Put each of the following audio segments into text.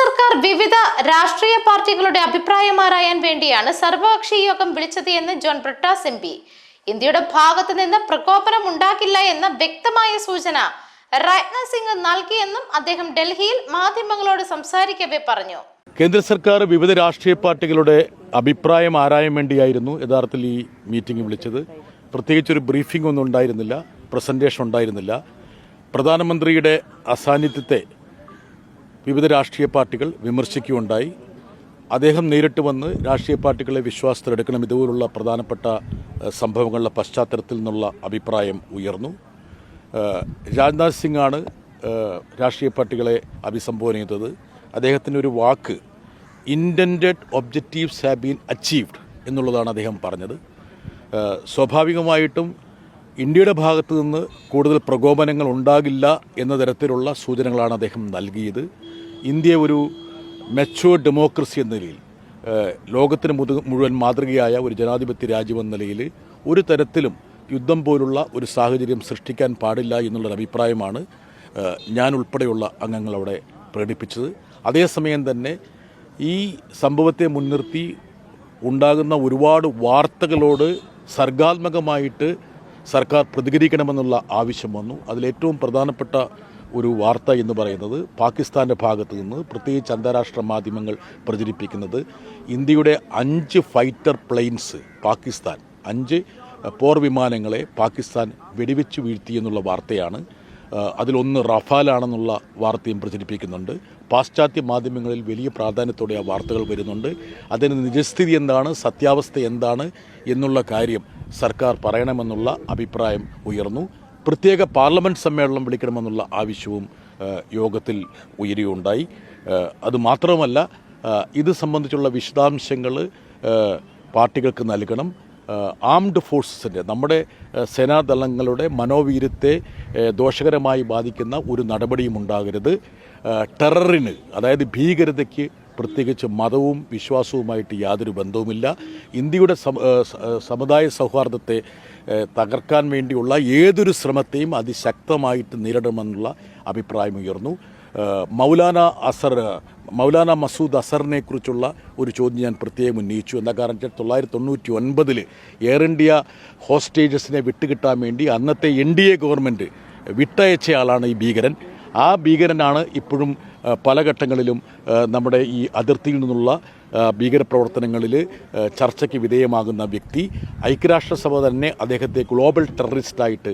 സർക്കാർ വിവിധ രാഷ്ട്രീയ പാർട്ടികളുടെ അഭിപ്രായം ആരായാൻ വേണ്ടിയാണ് സർവകക്ഷി യോഗം വിളിച്ചത് എന്ന് ജോൺ ബ്രിട്ടാസ് എം പി. ഇന്ത്യയുടെ ഭാഗത്ത് നിന്ന് പ്രകോപനം ഉണ്ടാക്കില്ല എന്ന വ്യക്തമായ സൂചന രാജ്നാഥ് സിംഗ് നൽകിയെന്നും അദ്ദേഹം ഡൽഹിയിൽ മാധ്യമങ്ങളോട് സംസാരിക്കവേ പറഞ്ഞു. കേന്ദ്ര സർക്കാർ വിവിധ രാഷ്ട്രീയ പാർട്ടികളുടെ അഭിപ്രായം ആരായാൻ വേണ്ടിയായിരുന്നു യഥാർത്ഥത്തിൽ ഈ മീറ്റിംഗ് വിളിച്ചത്. പ്രത്യേകിച്ച് ഒരു ബ്രീഫിംഗ് ഒന്നും ഉണ്ടായിരുന്നില്ല പ്രസന്റേഷൻ ഉണ്ടായിരുന്നില്ല. പ്രധാനമന്ത്രിയുടെ അസാന്നിധ്യത്തെ വിവിധ രാഷ്ട്രീയ പാർട്ടികൾ വിമർശിക്കുകയുണ്ടായി. അദ്ദേഹം നേരിട്ട് വന്ന് രാഷ്ട്രീയ പാർട്ടികളെ വിശ്വാസത്തിലെടുക്കണം ഇതുപോലുള്ള പ്രധാനപ്പെട്ട സംഭവങ്ങളുടെ പശ്ചാത്തലത്തിൽ നിന്നുള്ള അഭിപ്രായം ഉയർന്നു. രാജ്നാഥ് സിംഗാണ് രാഷ്ട്രീയ പാർട്ടികളെ അഭിസംബോധന ചെയ്തത്. അദ്ദേഹത്തിന്റെ ഒരു വാക്ക് intended objectives have been achieved എന്നുള്ളതാണ് അദ്ദേഹം പറഞ്ഞത്. സ്വാഭാവികമായിട്ടും ഇന്ത്യയുടെ ഭാഗത്തു നിന്ന് കൂടുതൽ പ്രകോപനങ്ങൾ ഉണ്ടാകില്ല എന്ന തരത്തിലുള്ള സൂചനകളാണ് അദ്ദേഹം നൽകിയത്. ഇന്ത്യ ഒരു മെച്ചുവർ ഡെമോക്രസി എന്ന നിലയിൽ ലോകത്തിന് മുതു- മുഴുവൻ മാതൃകയായ ഒരു ജനാധിപത്യ രാജ്യമെന്ന നിലയിൽ ഒരു തരത്തിലും യുദ്ധം പോലുള്ള ഒരു സാഹചര്യം സൃഷ്ടിക്കാൻ പാടില്ല എന്നുള്ളൊരു അഭിപ്രായമാണ് ഞാൻ ഉൾപ്പെടെയുള്ള അംഗങ്ങൾ അവിടെ പ്രകടിപ്പിച്ചത്. അതേസമയം തന്നെ ഈ സംഭവത്തെ മുൻനിർത്തി ഉണ്ടാകുന്ന ഒരുപാട് വാർത്തകളോട് സർഗാത്മകമായിട്ട് സർക്കാർ പ്രതികരിക്കണമെന്നുള്ള ആവശ്യം വന്നു. അതിലേറ്റവും പ്രധാനപ്പെട്ട ഒരു വാർത്ത എന്ന് പറയുന്നത് പാകിസ്ഥാന്റെ ഭാഗത്തു നിന്ന് പ്രത്യേകിച്ച് അന്താരാഷ്ട്ര മാധ്യമങ്ങൾ പ്രചരിപ്പിക്കുന്നത് ഇന്ത്യയുടെ അഞ്ച് ഫൈറ്റർ പ്ലെയിൻസ് പാകിസ്ഥാൻ അഞ്ച് പോർ വിമാനങ്ങളെ പാകിസ്ഥാൻ വെടിവെച്ച് വീഴ്ത്തി എന്നുള്ള വാർത്തയാണ്. അതിലൊന്ന് റഫാലാണെന്നുള്ള വാർത്തയും പ്രചരിപ്പിക്കുന്നുണ്ട്. പാശ്ചാത്യ മാധ്യമങ്ങളിൽ വലിയ പ്രാധാന്യത്തോടെ ആ വാർത്തകൾ വരുന്നുണ്ട്. അതിന് നിജസ്ഥിതി എന്താണ് സത്യാവസ്ഥ എന്താണ് എന്നുള്ള കാര്യം സർക്കാർ പറയണമെന്നുള്ള അഭിപ്രായം ഉയർന്നു. പ്രത്യേക പാർലമെന്റ് സമ്മേളനം വിളിക്കണമെന്നുള്ള ആവശ്യവും യോഗത്തിൽ ഉയരുകയുണ്ടായി. അതുമാത്രമല്ല ഇത് സംബന്ധിച്ചുള്ള വിശദാംശങ്ങൾ പാർട്ടികൾക്ക് നൽകണം. ആംഡ് ഫോഴ്സസിന്റെ നമ്മുടെ സേനാദളങ്ങളുടെ മനോവീര്യത്തെ ദോഷകരമായി ബാധിക്കുന്ന ഒരു നടപടിയും ഉണ്ടാകരുത്. ടെററിന് അതായത് ഭീകരതയ്ക്ക് പ്രത്യേകിച്ച് മതവും വിശ്വാസവുമായിട്ട് യാതൊരു ബന്ധവുമില്ല. ഇന്ത്യയുടെ സമുദായ സൗഹാർദ്ദത്തെ തകർക്കാൻ വേണ്ടിയുള്ള ഏതൊരു ശ്രമത്തെയും അതിശക്തമായിട്ട് നേരിടണമെന്നുള്ള അഭിപ്രായം ഉയർന്നു. മൗലാന അസർ മൗലാന മസൂദ് അസറിനെ കുറിച്ചുള്ള ഒരു ചോദ്യം ഞാൻ പ്രത്യേകം ഉന്നയിച്ചു. എന്താ കാരണം വെച്ചാൽ തൊള്ളായിരത്തി തൊണ്ണൂറ്റി ഒൻപതിൽ എയർ ഇന്ത്യ ഹോസ്റ്റേജസിനെ വിട്ടുകിട്ടാൻ വേണ്ടി അന്നത്തെ എൻ ഡി എ ഗവൺമെന്റ് വിട്ടയച്ച ആളാണ് ഈ ഭീകരൻ. ആ ഭീകരനാണ് ഇപ്പോഴും പല ഘട്ടങ്ങളിലും നമ്മുടെ ഈ അതിർത്തിയിൽ നിന്നുള്ള ഭീകരപ്രവർത്തനങ്ങളിൽ ചർച്ചയ്ക്ക് വിധേയമാകുന്ന വ്യക്തി. ഐക്യരാഷ്ട്രസഭ തന്നെ അദ്ദേഹത്തെ ഗ്ലോബൽ ടെററിസ്റ്റായിട്ട്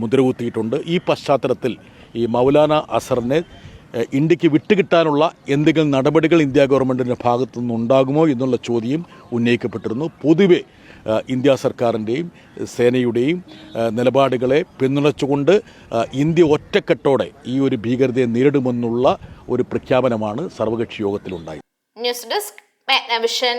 മുദ്രകുത്തിയിട്ടുണ്ട്. ഈ പശ്ചാത്തലത്തിൽ ഈ മൗലാന അസറിനെ ഇന്ത്യയ്ക്ക് വിട്ടുകിട്ടാനുള്ള എന്തെങ്കിലും നടപടികൾ ഇന്ത്യ ഗവൺമെന്റിന്റെ ഭാഗത്തു നിന്നുണ്ടാകുമോ എന്നുള്ള ചോദ്യം ഉന്നയിക്കപ്പെട്ടിരുന്നു. പൊതുവെ ഇന്ത്യ സർക്കാരിന്റെയും സേനയുടെയും നിലപാടുകളെ പിന്തുണച്ചുകൊണ്ട് ഇന്ത്യ ഒറ്റക്കെട്ടോടെ ഈ ഒരു ഭീകരതയെ നേരിടുമെന്നുള്ള ഒരു പ്രഖ്യാപനമാണ് സർവകക്ഷി യോഗത്തിലുണ്ടായത്. News desk Magnavision.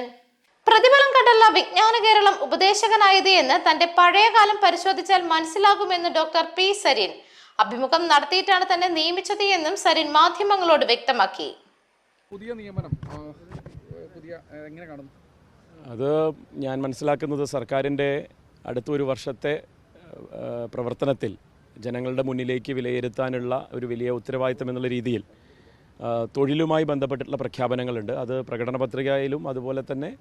പ്രതിഫലം കണ്ടല്ല വിജ്ഞാന കേരളം ഉപദേശകനായത് എന്ന് തന്റെ പഴയകാലം പരിശോധിച്ചാൽ മനസ്സിലാകുമെന്ന് ഡോക്ടർ പി സരിൻ. അഭിമുഖം നടത്തിയിട്ടാണ് തന്നെ നിയമിച്ചത് എന്നും സരിൻ മാധ്യമങ്ങളോട് വ്യക്തമാക്കി. പുതിയ നിയമനം പുതിയ എങ്ങനെ കാണുന്നു? അത് ഞാൻ മനസ്സിലാക്കുന്നത് സർക്കാരിന്റെ അടുത്ത ഒരു വർഷത്തെ പ്രവർത്തനത്തിൽ ജനങ്ങളുടെ മുന്നിലേക്ക് വിലയിരുത്താനുള്ള ഒരു വലിയ ഉത്തരവാദിത്തം എന്നുള്ള രീതിയിൽ തൊഴിലുമായി ബന്ധപ്പെട്ടിട്ടുള്ള പ്രഖ്യാപനങ്ങളുണ്ട്. അത് പ്രകടന പത്രികയിലും അതുപോലെ തന്നെ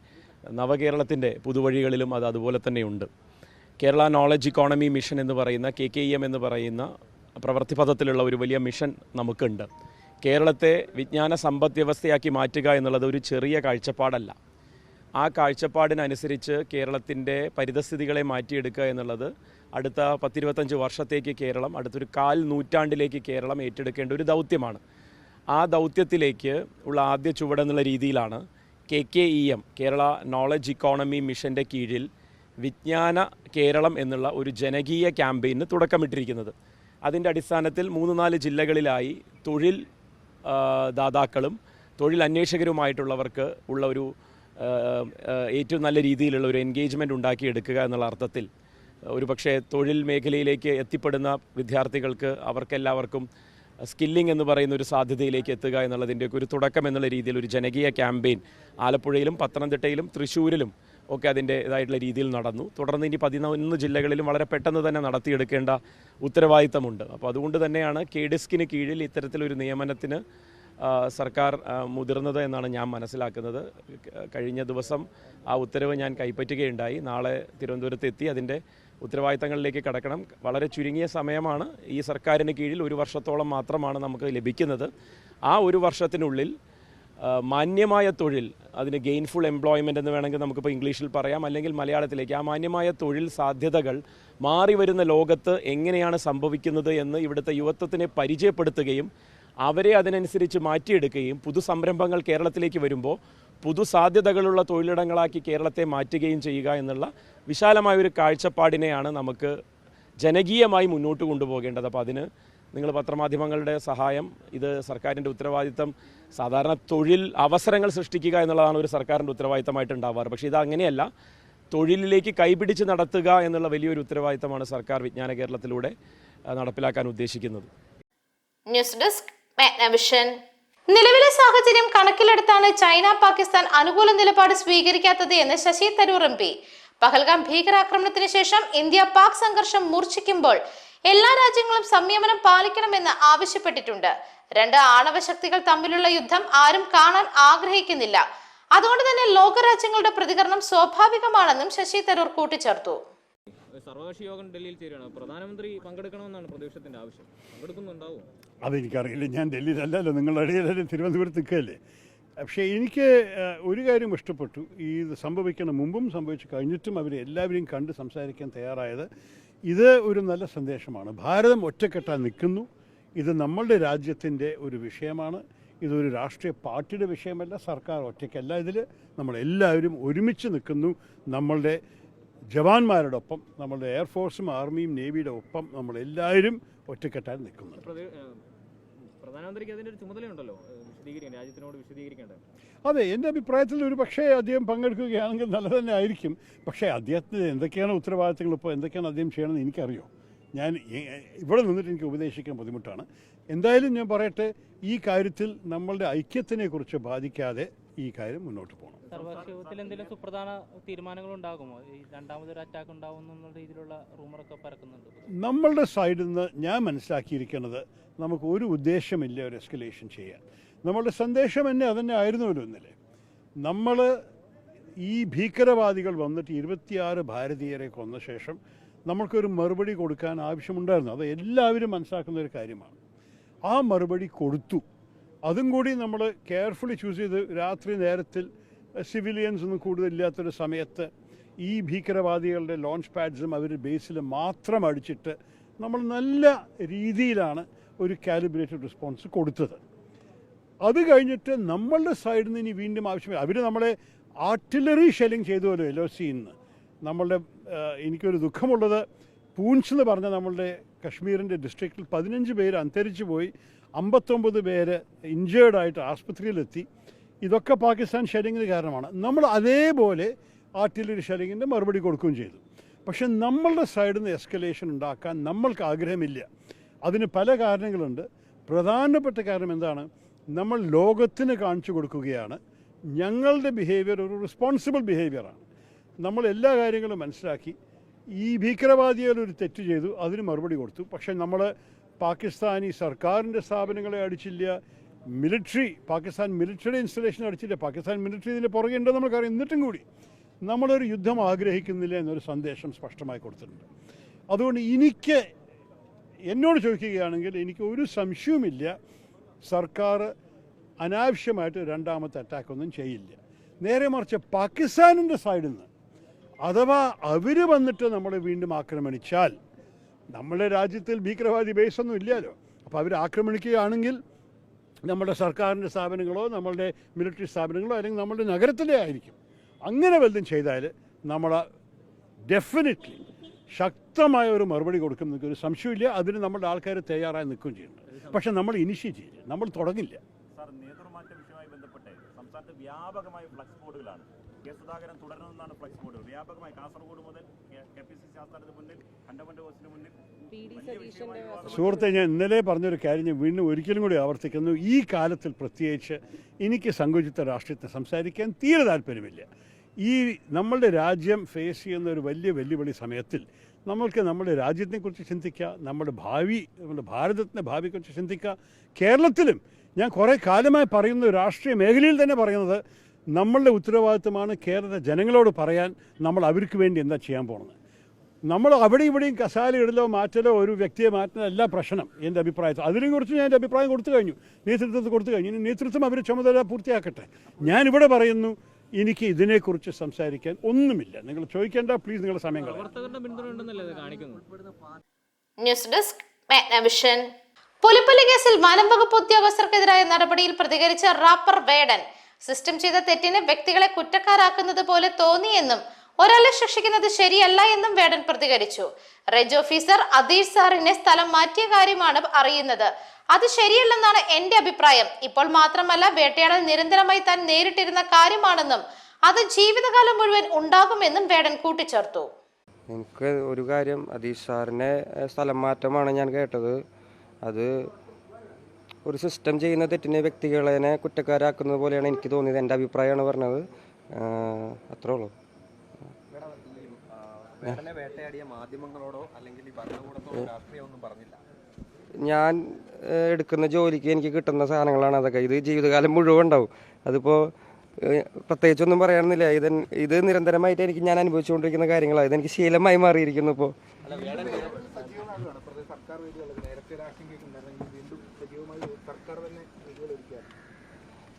നവകേരളത്തിന്റെ പുതുവഴികളിലും അത് അതുപോലെ തന്നെയുണ്ട്. കേരള നോളജ് ഇക്കോണമി മിഷൻ എന്ന് പറയുന്ന കെ കെ ഇ എം എന്ന് പറയുന്ന പ്രവൃത്തിപഥത്തിലുള്ള ഒരു വലിയ മിഷൻ നമുക്കുണ്ട്. കേരളത്തെ വിജ്ഞാന സമ്പദ് വ്യവസ്ഥയാക്കി മാറ്റുക എന്നുള്ളത് ഒരു ചെറിയ കാഴ്ചപ്പാടല്ല. ആ കാഴ്ചപ്പാടിനനുസരിച്ച് കേരളത്തിന്റെ പരിതസ്ഥിതികളെ മാറ്റിയെടുക്കുക എന്നുള്ളത് അടുത്ത പത്തിരുപത്തഞ്ച് വർഷത്തേക്ക് കേരളം അടുത്തൊരു കാൽ നൂറ്റാണ്ടിലേക്ക് കേരളം ഏറ്റെടുക്കേണ്ട ഒരു ദൗത്യമാണ്. ആ ദൗത്യത്തിലേക്ക് ഉള്ള ആദ്യ ചുവടെന്നുള്ള രീതിയിലാണ് K K E M Kerala knowledge economy മിഷന്റെ കീഴിൽ വിജ്ഞാന കേരളം എന്നുള്ള ഒരു ജനകീയ ക്യാമ്പയിന് തുടക്കമിട്ടിരിക്കുന്നത്. അതിന്റെ അടിസ്ഥാനത്തിൽ മൂന്ന് നാല് ജില്ലകളിലായി തൊഴിൽ ദാതാക്കളും തൊഴിൽ അന്വേഷകരുമായിട്ടുള്ളവർക്ക് ഉള്ള ഒരു ഏറ്റവും നല്ല രീതിയിലുള്ള ഒരു എൻഗേജ്മെന്റ് ഉണ്ടാക്കിയെടുക്കുക എന്നുള്ള അർത്ഥത്തിൽ ഒരു പക്ഷേ തൊഴിൽ മേഖലയിലേക്ക് എത്തിപ്പെടുന്ന വിദ്യാർത്ഥികൾക്ക് അവർക്കെല്ലാവർക്കും സ്കില്ലിംഗ് എന്ന് പറയുന്ന ഒരു സാധ്യതയിലേക്ക് എത്തുക എന്നുള്ളതിന്റെയൊക്കെ ഒരു തുടക്കം എന്നുള്ള രീതിയിൽ ഒരു ജനകീയ ക്യാമ്പയിൻ ആലപ്പുഴയിലും പത്തനംതിട്ടയിലും തൃശ്ശൂരിലും ഒക്കെ അതിന്റേതായിട്ടുള്ള രീതിയിൽ നടന്നു. തുടർന്ന് ഇനി പതിനൊന്ന് ജില്ലകളിലും വളരെ പെട്ടെന്ന് തന്നെ നടത്തിയെടുക്കേണ്ട ഉത്തരവാദിത്തമുണ്ട്. അപ്പോൾ അതുകൊണ്ട് തന്നെയാണ് കെ ഡിസ്കിന് കീഴിൽ ഇത്തരത്തിലൊരു നിയമനത്തിന് സർക്കാർ മുതിർന്നത് എന്നാണ് ഞാൻ മനസ്സിലാക്കുന്നത്. കഴിഞ്ഞ ദിവസം ആ ഉത്തരവ് ഞാൻ കൈപ്പറ്റുകയുണ്ടായി. നാളെ തിരുവനന്തപുരത്ത് എത്തി അതിന്റെ ഉത്തരവാദിത്തങ്ങളിലേക്ക് കടക്കണം. വളരെ ചുരുങ്ങിയ സമയമാണ്. ഈ സർക്കാരിന് കീഴിൽ ഒരു വർഷത്തോളം മാത്രമാണ് നമുക്ക് ലഭിക്കുന്നത്. ആ ഒരു വർഷത്തിനുള്ളിൽ മാന്യമായ തൊഴിൽ അതിന് ഗെയിൻഫുൾ എംപ്ലോയ്മെന്റ് എന്ന് വേണമെങ്കിൽ നമുക്കിപ്പോൾ ഇംഗ്ലീഷിൽ പറയാം. അല്ലെങ്കിൽ മലയാളത്തിലേക്ക് ആ മാന്യമായ തൊഴിൽ സാധ്യതകൾ മാറി വരുന്ന ലോകത്ത് എങ്ങനെയാണ് സംഭവിക്കുന്നത് എന്ന് ഇവിടുത്തെ യുവത്വത്തിനെ പരിചയപ്പെടുത്തുകയും അവരെ അതിനനുസരിച്ച് മാറ്റിയെടുക്കുകയും പുതു സംരംഭങ്ങൾ കേരളത്തിലേക്ക് വരുമ്പോൾ പുതു സാധ്യതകളുള്ള തൊഴിലിടങ്ങളാക്കി കേരളത്തെ മാറ്റുകയും ചെയ്യുക എന്നുള്ള വിശാലമായ ഒരു കാഴ്ചപ്പാടിനെയാണ് നമുക്ക് ജനകീയമായി മുന്നോട്ട് കൊണ്ടുപോകേണ്ടത്. അപ്പോൾ അതിന് നിങ്ങൾ പത്രമാധ്യമങ്ങളുടെ സഹായം ഇത് സർക്കാരിന്റെ ഉത്തരവാദിത്തം സാധാരണ തൊഴിൽ അവസരങ്ങൾ സൃഷ്ടിക്കുക എന്നുള്ളതാണ് ഒരു സർക്കാരിന്റെ ഉത്തരവാദിത്തമായിട്ട് ഉണ്ടാവാറ്. പക്ഷേ ഇത് അങ്ങനെയല്ല. തൊഴിലിലേക്ക് കൈപിടിച്ച് നടത്തുക എന്നുള്ള വലിയൊരു ഉത്തരവാദിത്തമാണ് സർക്കാർ വിജ്ഞാന കേരളത്തിലൂടെ നടപ്പിലാക്കാൻ ഉദ്ദേശിക്കുന്നത്. ന്യൂസ് ഡെസ്ക് മാഗ്നവിഷൻ നിലവിലെ സാഹചര്യം കണക്കിലെടുത്താണ് ചൈന പാകിസ്ഥാൻ അനുകൂല നിലപാട് സ്വീകരിക്കാത്തത് എന്ന് ശശി തരൂർ എം പി. പഹൽഗാം ഭീകരാക്രമണത്തിന് ശേഷം ഇന്ത്യ പാക് സംഘർഷം മൂർച്ഛിക്കുമ്പോൾ എല്ലാ രാജ്യങ്ങളും സംയമനം പാലിക്കണമെന്ന് ആവശ്യപ്പെട്ടിട്ടുണ്ട്. രണ്ട് ആണവ ശക്തികൾ തമ്മിലുള്ള യുദ്ധം ആരും കാണാൻ ആഗ്രഹിക്കുന്നില്ല. അതുകൊണ്ട് തന്നെ ലോകരാജ്യങ്ങളുടെ പ്രതികരണം സ്വാഭാവികമാണെന്നും ശശി തരൂർ കൂട്ടിച്ചേർത്തു. സർവകക്ഷി യോഗം ഡൽഹിയിൽ ചേരുകയാണ്. പ്രധാനമന്ത്രി പങ്കെടുക്കണമെന്നാണ് പ്രതിപക്ഷത്തിന്റെ ആവശ്യം. പങ്കെടുക്കുന്നുണ്ടാവും. അതെനിക്കറിയില്ല. ഞാൻ ഡൽഹിയിലല്ലല്ലോ നിങ്ങളുടെ ഇടയിലല്ലേ തിരുവനന്തപുരത്ത് നിൽക്കുകയല്ലേ? പക്ഷേ എനിക്ക് ഒരു കാര്യം ഇഷ്ടപ്പെട്ടു. ഈ ഇത് സംഭവിക്കുന്ന മുമ്പും സംഭവിച്ചു കഴിഞ്ഞിട്ടും അവരെ എല്ലാവരെയും കണ്ട് സംസാരിക്കാൻ തയ്യാറായത് ഇത് ഒരു നല്ല സന്ദേശമാണ്. ഭാരതം ഒറ്റക്കെട്ടാൻ നിൽക്കുന്നു. ഇത് നമ്മളുടെ രാജ്യത്തിന്റെ ഒരു വിഷയമാണ്. ഇതൊരു രാഷ്ട്രീയ പാർട്ടിയുടെ വിഷയമല്ല സർക്കാർ ഒറ്റയ്ക്കല്ല. ഇതിൽ നമ്മളെല്ലാവരും ഒരുമിച്ച് നിൽക്കുന്നു. നമ്മളുടെ ജവാന്മാരോടൊപ്പം നമ്മുടെ എയർഫോഴ്സും ആർമിയും നേവിയുടെ ഒപ്പം നമ്മളെല്ലാവരും ഒറ്റക്കെട്ടാൻ നിൽക്കുന്നു പ്രതി- പ്രധാനമന്ത്രിക്ക് അതിന്റെ ഒരു ചുമതലയുണ്ടല്ലോ വിശദീകരിക്കാൻ രാജ്യത്തിനോട് വിശദീകരിക്കേണ്ടത് അതെ എന്റെ അഭിപ്രായത്തിൽ ഒരു പക്ഷേ അദ്ദേഹം പങ്കെടുക്കുകയാണെങ്കിൽ നല്ല തന്നെ ആയിരിക്കും. പക്ഷേ അദ്ദേഹത്തിന് എന്തൊക്കെയാണ് ഉത്തരവാദിത്തങ്ങൾ ഇപ്പോൾ എന്തൊക്കെയാണ് അദ്ദേഹം ചെയ്യണമെന്ന് എനിക്കറിയോ? ഞാൻ ഇവിടെ നിന്നിട്ട് എനിക്ക് ഉപദേശിക്കാൻ ബുദ്ധിമുട്ടാണ്. എന്തായാലും ഞാൻ പറയട്ടെ ഈ കാര്യത്തിൽ നമ്മളുടെ ഐക്യത്തിനെക്കുറിച്ച് ബാധിക്കാതെ ഈ കാര്യം മുന്നോട്ട് പോകണം. സർവകക്ഷി എന്തെങ്കിലും സുപ്രധാന തീരുമാനങ്ങൾ ഉണ്ടാകുമോ ഈ രണ്ടാമതൊരു അറ്റാക്ക് ഉണ്ടാവും എന്നുള്ള രീതിയിലുള്ള റൂമറൊക്കെ പരക്കുന്നുണ്ട്. നമ്മളുടെ സൈഡിൽ നിന്ന് ഞാൻ മനസ്സിലാക്കിയിരിക്കുന്നത് നമുക്ക് ഒരു ഉദ്ദേശമില്ല ഒരു എസ്കലേഷൻ ചെയ്യാൻ. നമ്മളുടെ സന്ദേശം തന്നെ അതന്നെ ആയിരുന്നുവല്ലോ ഇന്നലെ നമ്മൾ ഈ ഭീകരവാദികൾ വന്നിട്ട് ഇരുപത്തിയാറ് ഭാരതീയരെ കൊന്ന ശേഷം നമ്മൾക്കൊരു മറുപടി കൊടുക്കാൻ ആവശ്യമുണ്ടായിരുന്നു. അത് എല്ലാവരും മനസ്സിലാക്കുന്ന ഒരു കാര്യമാണ്. ആ മറുപടി കൊടുത്തു. അതും കൂടി നമ്മൾ കെയർഫുള്ളി ചൂസ് ചെയ്ത് രാത്രി നേരത്തിൽ സിവിലിയൻസ് ഒന്നും കൂടുതലില്ലാത്തൊരു സമയത്ത് ഈ ഭീകരവാദികളുടെ ലോഞ്ച് പാഡ്സും അവർ ബേസിൽ മാത്രം അടിച്ചിട്ട് നമ്മൾ നല്ല രീതിയിലാണ് ഒരു കാലിബ്രേറ്റഡ് റെസ്പോൺസ് കൊടുത്തത്. അത് കഴിഞ്ഞിട്ട് നമ്മളുടെ സൈഡിൽ നിന്ന് ഇനി വീണ്ടും ആവശ്യമില്ല. അവർ നമ്മളെ ആർട്ടിലറി ഷെല്ലിംഗ് ചെയ്തുവല്ലോ എൽ ഒ സിന്ന് നമ്മളുടെ എനിക്കൊരു ദുഃഖമുള്ളത് പൂഞ്ച് എന്ന് പറഞ്ഞ നമ്മളുടെ കശ്മീരിന്റെ ഡിസ്ട്രിക്റ്റിൽ പതിനഞ്ച് പേര് അന്തരിച്ചു പോയി. അമ്പത്തൊമ്പത് പേര് ഇഞ്ചേർഡായിട്ട് ആസ്പത്രിയിലെത്തി. ഇതൊക്കെ പാകിസ്ഥാൻ ഷെല്ലിങ്ങിന് കാരണമാണ്. നമ്മൾ അതേപോലെ ആർട്ടിലറി ഷെല്ലിങ്ങിന്റെ മറുപടി കൊടുക്കുകയും ചെയ്തു. പക്ഷെ നമ്മളുടെ സൈഡിൽ നിന്ന് എസ്കലേഷൻ ഉണ്ടാക്കാൻ നമ്മൾക്ക് ആഗ്രഹമില്ല. അതിന് പല കാരണങ്ങളുണ്ട്. പ്രധാനപ്പെട്ട കാരണം എന്താണ്? നമ്മൾ ലോകത്തിന് കാണിച്ചു കൊടുക്കുകയാണ്. ഞങ്ങളുടെ ബിഹേവിയർ ഒരു റെസ്പോൺസിബിൾ ബിഹേവിയറാണ് നമ്മൾ എല്ലാ കാര്യങ്ങളും മനസ്സിലാക്കി. ഈ ഭീകരവാദികൾ ഒരു തെറ്റ് ചെയ്തു അതിന് മറുപടി കൊടുത്തു. പക്ഷേ നമ്മൾ പാകിസ്ഥാനി സർക്കാരിന്റെ സ്ഥാപനങ്ങളെ അടിച്ചില്ല മിലിറ്ററി പാകിസ്ഥാൻ മിലിറ്ററി ഇൻസ്റ്റലേഷൻ അടിച്ചില്ല പാകിസ്ഥാൻ മിലിറ്ററി ഇതിന്റെ പുറകെ ഉണ്ടെന്ന് നമുക്കറിയാം. എന്നിട്ടും കൂടി നമ്മളൊരു യുദ്ധം ആഗ്രഹിക്കുന്നില്ല എന്നൊരു സന്ദേശം സ്പഷ്ടമായി കൊടുത്തിട്ടുണ്ട്. അതുകൊണ്ട് എനിക്ക് എന്നോട് ചോദിക്കുകയാണെങ്കിൽ എനിക്ക് ഒരു സംശയവുമില്ല. സർക്കാർ അനാവശ്യമായിട്ട് രണ്ടാമത്തെ അറ്റാക്കൊന്നും ചെയ്യില്ല. നേരെ മറിച്ച് പാകിസ്ഥാനിന്റെ സൈഡിൽ നിന്ന് അഥവാ അവർ വന്നിട്ട് നമ്മളെ വീണ്ടും ആക്രമണിച്ചാൽ നമ്മുടെ രാജ്യത്തിൽ ഭീകരവാദി ബേസ് ഒന്നും ഇല്ലല്ലോ. അപ്പോൾ അവർ ആക്രമിക്കുകയാണെങ്കിൽ നമ്മുടെ സർക്കാരിന്റെ സ്ഥാപനങ്ങളോ നമ്മളുടെ മിലിറ്ററി സ്ഥാപനങ്ങളോ അല്ലെങ്കിൽ നമ്മുടെ നഗരത്തിലെ ആയിരിക്കും. അങ്ങനെ വല്ലതും ചെയ്താൽ നമ്മൾ ഡെഫിനറ്റ്ലി ശക്തമായ ഒരു മറുപടി കൊടുക്കും നിങ്ങൾക്ക് ഒരു സംശയമില്ല. അതിന് നമ്മുടെ ആൾക്കാർ തയ്യാറായി നിൽക്കുകയും ചെയ്യുന്നുണ്ട്. പക്ഷെ നമ്മൾ ഇനിഷ്യേറ്റ് ചെയ്യില്ല. നമ്മൾ തുടങ്ങില്ല. സംസ്ഥാനത്ത് വ്യാപകമായ ഫ്ലക്സ് ബോർഡുകളാണ് കെ സുധാകരൻ തുടരണമെന്നാണ് ഫ്ലക്സ് ബോർഡ് വ്യാപകമായി കാസർഗോഡ് മുതൽ സുഹൃത്തെ ഞാൻ ഇന്നലെ പറഞ്ഞൊരു കാര്യം ഞാൻ വീണ്ടും ഒരിക്കലും കൂടി ആവർത്തിക്കുന്നു. ഈ കാലത്തിൽ പ്രത്യേകിച്ച് എനിക്ക് സങ്കുചിത രാഷ്ട്രീയത്തെ സംസാരിക്കാൻ തീരെ താല്പര്യമില്ല. ഈ നമ്മളുടെ രാജ്യം ഫേസ് ചെയ്യുന്ന ഒരു വലിയ വെല്ലുവിളി സമയത്തിൽ നമ്മൾക്ക് നമ്മുടെ രാജ്യത്തെക്കുറിച്ച് ചിന്തിക്കുക നമ്മുടെ ഭാവി നമ്മുടെ ഭാരതത്തിന്റെ ഭാവിയെക്കുറിച്ച് ചിന്തിക്കുക കേരളത്തിലും ഞാൻ കുറേ കാലമായി പറയുന്ന രാഷ്ട്രീയ മേഖലയിൽ തന്നെ പറയുന്നത് നമ്മളുടെ ഉത്തരവാദിത്തമാണ് കേരള ജനങ്ങളോട് പറയാൻ നമ്മൾ അവർക്ക് വേണ്ടി എന്താ ചെയ്യാൻ പോകുന്നത്. നമ്മൾ അവിടെ ഇവിടെയും കസാല ഇടലോ മാറ്റലോ ഒരു വ്യക്തിയെ മാറ്റുന്നതല്ല പ്രശ്നം എന്റെ അഭിപ്രായത്തിൽ. അതിനെ കുറിച്ച് ഞാൻ എന്റെ അഭിപ്രായം കൊടുത്തു കഴിഞ്ഞു. നേതൃത്വത്തിൽ കൊടുത്തു കഴിഞ്ഞു. ഇനി നേതൃത്വം അവർ ചുമതല പൂർത്തിയാക്കട്ടെ. ഞാനിവിടെ പറയുന്നു എനിക്ക് ഇതിനെക്കുറിച്ച് സംസാരിക്കാൻ ഒന്നുമില്ല. നിങ്ങൾ ചോദിക്കേണ്ട പ്ലീസ് നിങ്ങളുടെ സമയം ന്യൂസ് ഡെസ്ക് പുലിപ്പല്ലി കേസിൽ വനം വകുപ്പ് ഉദ്യോഗസ്ഥർക്കെതിരായ നടപടിയിൽ പ്രതികരിച്ച റാപ്പർ വേടൻ സിസ്റ്റം ചെയ്ത തെറ്റിന് വ്യക്തികളെ കുറ്റക്കാരാക്കുന്നത് പോലെ തോന്നിയെന്നും ഒരാളെ ശിക്ഷിക്കുന്നത് ശരിയല്ല എന്നും വേടൻ പ്രതികരിച്ചു. റെജ് ഓഫീസർ അദീഷ് സാറിനെ സ്ഥലം മാറ്റിയ കാര്യമാണ് അറിയുന്നത്. അത് ശരിയല്ലെന്നാണ് എന്റെ അഭിപ്രായം. ഇപ്പോൾ മാത്രമല്ല വേട്ടയാടൽ നിരന്തരമായി താൻ നേരിട്ടിരുന്ന കാര്യമാണെന്നും അത് ജീവിതകാലം മുഴുവൻ ഉണ്ടാകുമെന്നും വേടൻ കൂട്ടിച്ചേർത്തു. എനിക്ക് ഒരു കാര്യം അതീഷ് സാറിനെ സ്ഥലം മാറ്റമാണ് ഞാൻ കേട്ടത്. അത് ഒരു സിസ്റ്റം ചെയ്യുന്ന തെറ്റിനെ വ്യക്തികളെ കുറ്റക്കാരാക്കുന്നത് പോലെയാണ് എനിക്ക് തോന്നിയത്. എന്റെ അഭിപ്രായമാണ് പറഞ്ഞത്. അത്രേ ഉള്ളൂ. ഞാൻ എടുക്കുന്ന ജോലിക്ക് എനിക്ക് കിട്ടുന്ന സാധനങ്ങളാണ് അതൊക്കെ. ഇത് ജീവിതകാലം മുഴുവൻ ഉണ്ടാവും. അതിപ്പോൾ ഏഹ്, പ്രത്യേകിച്ചൊന്നും പറയാനൊന്നുമില്ല. ഇത് ഇത് നിരന്തരമായിട്ട് എനിക്ക് ഞാൻ അനുഭവിച്ചുകൊണ്ടിരിക്കുന്ന കാര്യങ്ങളാണ് ഇതെനിക്ക് ശീലമായി മാറിയിരിക്കുന്നു ഇപ്പോൾ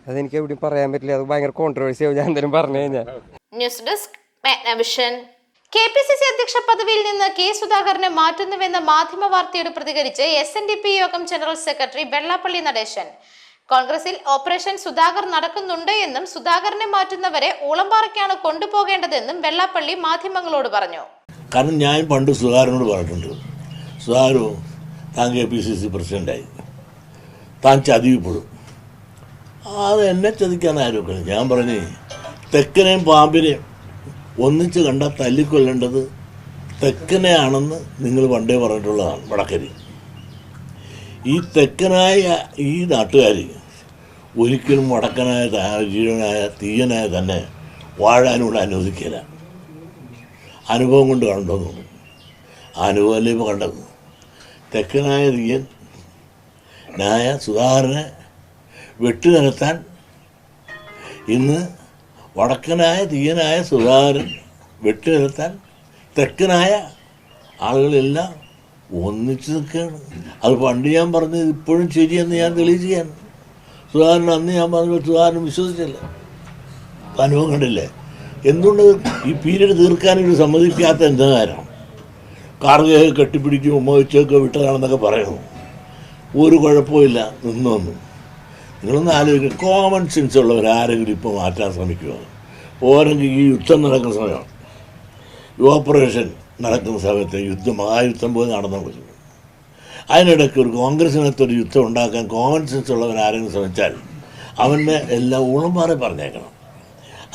അതെനിക്ക് എവിടെയും പറയാൻ പറ്റില്ല. അത് ഭയങ്കര കോൺട്രവേഴ്സി ആവും. ഞാൻ എന്തെങ്കിലും പറഞ്ഞു കഴിഞ്ഞാൽ news desk Magnavision. K P C C അധ്യക്ഷ പദവിയിൽ നിന്ന് കെ സുധാകരനെ മാറ്റുന്നുവെന്ന മാധ്യമ വാർത്തയോട് പ്രതികരിച്ച് എസ് എൻ ഡി പി യോഗം ജനറൽ സെക്രട്ടറി വെള്ളാപ്പള്ളി നടേശൻ. കോൺഗ്രസിൽ ഓപ്പറേഷൻ സുധാകർ നടക്കുന്നുണ്ട് എന്നും സുധാകരനെ മാറ്റുന്നവരെ ഊളംപാറയ്ക്കാണ് കൊണ്ടുപോകേണ്ടതെന്നും വെള്ളാപ്പള്ളി മാധ്യമങ്ങളോട് പറഞ്ഞു. കാരണം ഞാൻ പണ്ട് സുധാകരനോട് പറഞ്ഞിട്ടുണ്ട്. സുധാകരോ താൻ കെ പി സി സി പ്രസിഡന്റായി താൻ ചതിവിപ്പെടും. അത് എന്നെ ചതിക്കാൻ ആരൊക്കെ ഞാൻ പറഞ്ഞു തെക്കനെയും പാമ്പിനെയും ഒന്നിച്ച് കണ്ടാൽ തല്ലിക്കൊല്ലേണ്ടത് തെക്കനെയാണെന്ന് നിങ്ങൾ പണ്ടേ പറഞ്ഞിട്ടുള്ളതാണ് വടക്കരി. ഈ തെക്കനായ ഈ നാട്ടുകാർ ഒരിക്കലും വടക്കനായ ജീവനായ തീയനായ തന്നെ വാഴാനൂടെ അനുവദിക്കില്ല. അനുഭവം കൊണ്ട് കണ്ടോന്നു അനുഭവമല്ലേ ഇപ്പോൾ കണ്ടത്? തെക്കനായ തീയൻ നായ സുധാകരനെ വെട്ടി നിരത്താൻ ഇന്ന് വടക്കനായ തീയനായ സുധാകരൻ വെട്ടി നിർത്താൻ തെക്കനായ ആളുകളെല്ലാം ഒന്നിച്ചു നിൽക്കുകയാണ്. അത് പണ്ട് ഞാൻ പറഞ്ഞത് ഇപ്പോഴും ശരിയെന്ന് ഞാൻ തെളിയിക്കുകയാണ്. സുധാകരൻ അന്ന് ഞാൻ പറഞ്ഞു സുധാകരൻ വിശ്വസിച്ചില്ല. അനുഭവം കണ്ടില്ലേ? എന്തുകൊണ്ട് ഈ പീരീഡ് തീർക്കാൻ ഇവർ സമ്മതിക്കാത്ത എന്താ കാരണം കാർഗയൊക്കെ കെട്ടിപ്പിടിക്കും ഉമ്മ വെച്ചൊക്കെ വിട്ടതാണെന്നൊക്കെ പറയുന്നു. ഒരു കുഴപ്പമില്ല നിന്നു വന്നു. നിങ്ങളൊന്ന് ആലോചിക്കുക കോമൺ സെൻസ് ഉള്ളവർ ആരെങ്കിലും ഇപ്പോൾ മാറ്റാൻ ശ്രമിക്കുമോ ഓരെങ്കിൽ ഈ യുദ്ധം നടക്കുന്ന സമയമാണ് ഓപ്പറേഷൻ നടക്കുന്ന സമയത്ത് യുദ്ധം മഹായുദ്ധം പോയി നടന്നു പോയി അതിനിടയ്ക്ക് ഒരു കോൺഗ്രസിനകത്ത് ഒരു യുദ്ധം ഉണ്ടാക്കാൻ കോമൺ സെൻസ് ഉള്ളവർ ആരെങ്കിലും ശ്രമിച്ചാൽ അവന്റെ എല്ലാ ഊളംപാറെ പറഞ്ഞേക്കണം.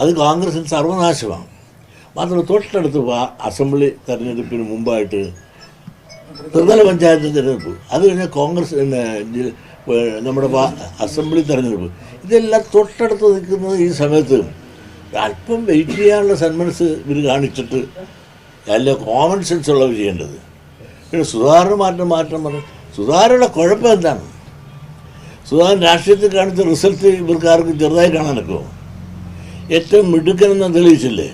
അത് കോൺഗ്രസിന് സർവനാശമാണ്. മാത്രമല്ല തൊട്ടടുത്ത് അസംബ്ലി തെരഞ്ഞെടുപ്പിന് മുമ്പായിട്ട് ത്രിതല പഞ്ചായത്ത് തിരഞ്ഞെടുപ്പ്. അത് കഴിഞ്ഞാൽ കോൺഗ്രസ് നമ്മുടെ അസംബ്ലി തെരഞ്ഞെടുപ്പ്. ഇതെല്ലാം തൊട്ടടുത്ത് നിൽക്കുന്നത് ഈ സമയത്ത് അല്പം വെയിറ്റ് ചെയ്യാനുള്ള സന്മനസ് ഇവർ കാണിച്ചിട്ട് നല്ല കോമൺ സെൻസ് ഉള്ളവർ ചെയ്യേണ്ടത് പിന്നെ സുധാകരന് മാറ്റം മാറ്റം പറഞ്ഞു സുധാകരയുടെ കുഴപ്പം എന്താണ്? സുധാകരൻ രാഷ്ട്രീയത്തിൽ കാണിച്ച റിസൾട്ട് ഇവർക്കാർക്ക് ചെറുതായി കാണാനൊക്കുമോ ഏറ്റവും മിടുക്കനെന്ന് തെളിയിച്ചില്ലേ?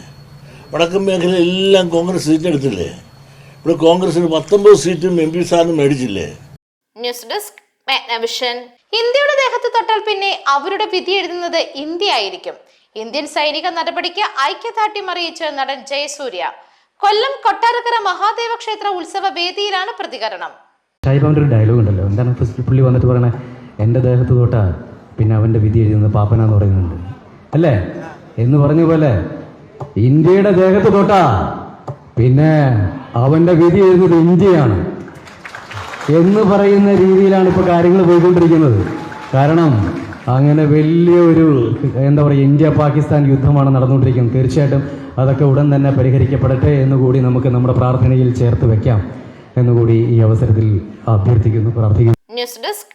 വടക്കൻ മേഖല എല്ലാം കോൺഗ്രസ് സീറ്റ് എടുത്തില്ലേ? ഇവിടെ കോൺഗ്രസിന് പത്തൊമ്പത് സീറ്റും എം പി സ്ഥാനം മേടിച്ചില്ലേ? ന്യൂസ് ഡെസ്ക് മാഗ്നവിഷൻ ഇന്ത്യയുടെ ദേഹത്ത് തൊട്ടാൽ പിന്നെ അവരുടെ വിധി എഴുതുന്നത് ഇന്ത്യ ആയിരിക്കും ഇന്ത്യൻ സൈനിക നടപടിക്ക് ഐക്യദാർഢ്യം അറിയിച്ച നടൻ ജയസൂര്യ. കൊല്ലം കൊട്ടാരക്കര മഹാദേവ ക്ഷേത്ര ഉത്സവ വേദിയിലാണ് പ്രതികരണം. സായിബാബിന്റെ ഒരു ഡയലോഗ് ഉണ്ടല്ലോ. എന്താണ് പുള്ളി വന്നിട്ട് പറയണേ? എന്റെ ദേഹത്ത് തൊട്ടാ പിന്നെ അവന്റെ വിധി എഴുതുന്നത് പാപ്പനാന്ന് പറയുന്നുണ്ട്. അല്ലേ? എന്ന് പറഞ്ഞ പോലെ ഇന്ത്യയുടെ ദേഹത്ത് തൊട്ടാ പിന്നെ അവന്റെ വിധി എഴുതുന്നത് ഇന്ത്യയാണ്. എന്ന് പറയുന്ന രീതിയിലാണ് ഇപ്പോൾ കാര്യങ്ങൾ പോയിക്കൊണ്ടിരിക്കുന്നത്. കാരണം അങ്ങനെ വലിയ ഒരു എന്താ പറയുക ഇന്ത്യ പാകിസ്ഥാൻ യുദ്ധമാണ് നടന്നുകൊണ്ടിരിക്കുന്നത്. തീർച്ചയായിട്ടും അതൊക്കെ ഉടൻ തന്നെ പരിഹരിക്കപ്പെടട്ടെ എന്നുകൂടി നമുക്ക് നമ്മുടെ പ്രാർത്ഥനയിൽ ചേർത്ത് വെക്കാം എന്നുകൂടി ഈ അവസരത്തിൽ അഭ്യർത്ഥിക്കുന്നു പ്രാർത്ഥിക്കുന്നു. News desk